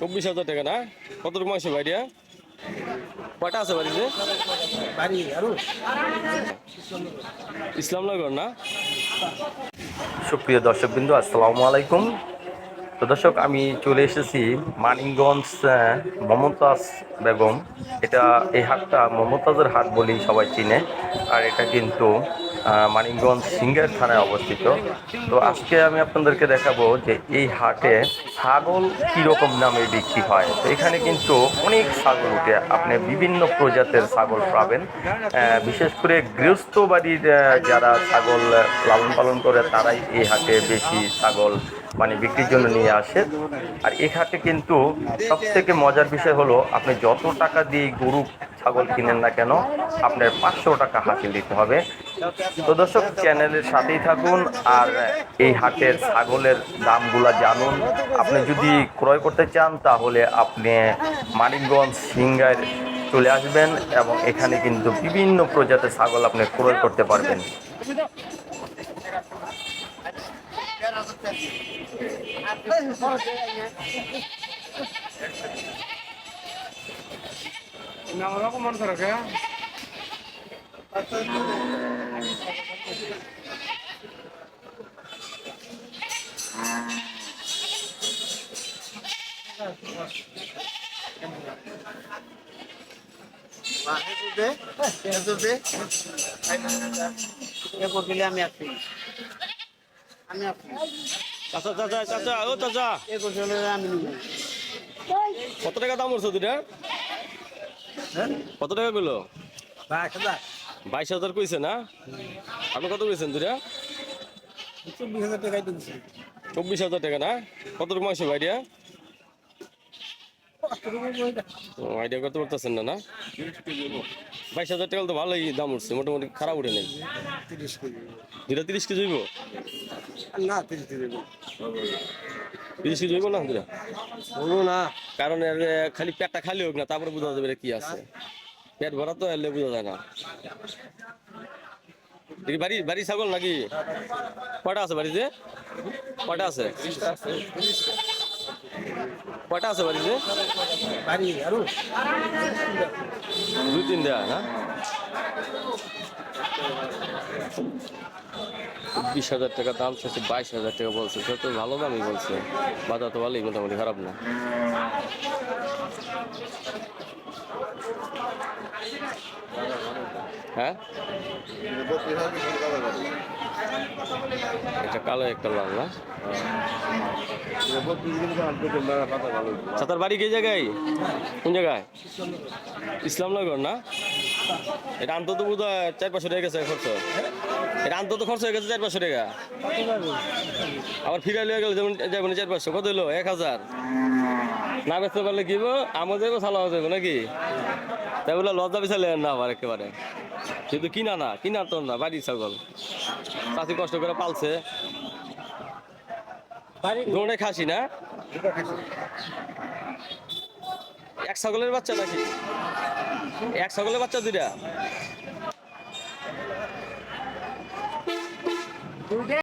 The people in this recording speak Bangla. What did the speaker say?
চব্বিশ হাজার টাকা না? কত রকম আছে ভাইডিয়া কয়টা আছে বাড়িতে বাড়ি আরও। ইসলামনগর না? সুপ্রিয় দর্শকবৃন্দ আসসালামু আলাইকুম। তো দর্শক আমি চলে এসেছি মানিকগঞ্জ মমতাজ বেগম। এটা এই হাটটা মমতাজের হাট বলেই সবাই চিনে। আর এটা কিন্তু মানিকগঞ্জ সিঙ্গার থানায় অবস্থিত। তো আজকে আমি আপনাদেরকে দেখাবো যে এই হাটে ছাগল কীরকম দামে বিক্রি হয়। তো এখানে কিন্তু অনেক ছাগল উঠে, আপনি বিভিন্ন প্রজাতের ছাগল পাবেন। বিশেষ করে গৃহস্থ বাড়ির যারা ছাগল লালন পালন করে, তারাই এই হাটে বেশি ছাগল মানে বিক্রির জন্য নিয়ে আসে। আর এই হাটে কিন্তু সব থেকে মজার বিষয় হলো, আপনি যত টাকা দিয়ে গরু ছাগল কিনেন না কেন আপনার পাঁচশো টাকা হাসিল দিতে হবে তো দর্শক চ্যানেলের সাথেই থাকুন আর এই হাটের ছাগলের দামগুলা জানুন আপনি যদি ক্রয় করতে চান তাহলে আপনি মানিকগঞ্জ সিঙ্গার চলে আসবেন এবং এখানে কিন্তু বিভিন্ন প্রজাতির ছাগল আপনি ক্রয় করতে পারবেন নাম রকম মন করে দিলে আমি আসি আমি আসি চাচা চাচা চাচা ও চাচা। এরপর চলে আমি নিবো। কত টাকা দাম উঠছে দুটা কত টাকা কইলো? বাইশ হাজার। কইছে না? আপনি কত কইছেন দুটা চব্বিশ হাজার টাকাই দিচ্ছি চব্বিশ হাজার টাকা না? কত রকম আছে ভাইডিয়া আইডিয়া করতে পারতেছেন না না? বাইশ হাজার টাকা তো ভালোই দাম উঠছে মোটামুটি খারাপ উঠে নেই। দুটা তিরিশ কেজি না তিরিশ কেজি কেজি হইব না দুটা বলব না। কারণ খালি পেটটা খালি হোক না তারপরে বোঝা যাবে কি আছে। পেট ভরা তো এলে বোঝা যায় না। বাড়ি বাড়ি ছাগল নাকি? কয়টা আছে বাড়িতে? কয়টা আছে? কয়টা আছে বাড়িতে? দুই তিন দেয়া না? বিশ হাজার টাকা, দাম চাইছে বাইশ হাজার টাকা বলছে। সে তো ভালো দামই বলছে। বাজার তো ভালোই, মোটামুটি খারাপ না। হ্যাঁ? এটা কালো একটা লাল না? ছাতার বাড়ি কে জায়গায়? কোন জায়গায়? ইসলামনগর না? এটা আন্ত তো বোধ হয় চার পাঁচশো টাকা গেছে খরচ। এটা আন্ত তো খরচ হয়ে গেছে চার পাঁচশো টাকা। আবার ফিরে লিয়ে গেলে যেমন যাবেন চার পাঁচশো। কত হলো? এক হাজার। না বেচতে পারলে কি হব আমাদের সালা হয়ে যাবে নাকি? তাই বলে লজ্জা বিছালে না আবার একেবারে। কিন্তু কিনা না কিনা তো না বাড়ি ছাগল। চাষি কষ্ট করে পালছে। দৌড়ে খাসি না? এক ছাগলের বাচ্চা নাকি? এক ছাগলের বাচ্চা দুইটা?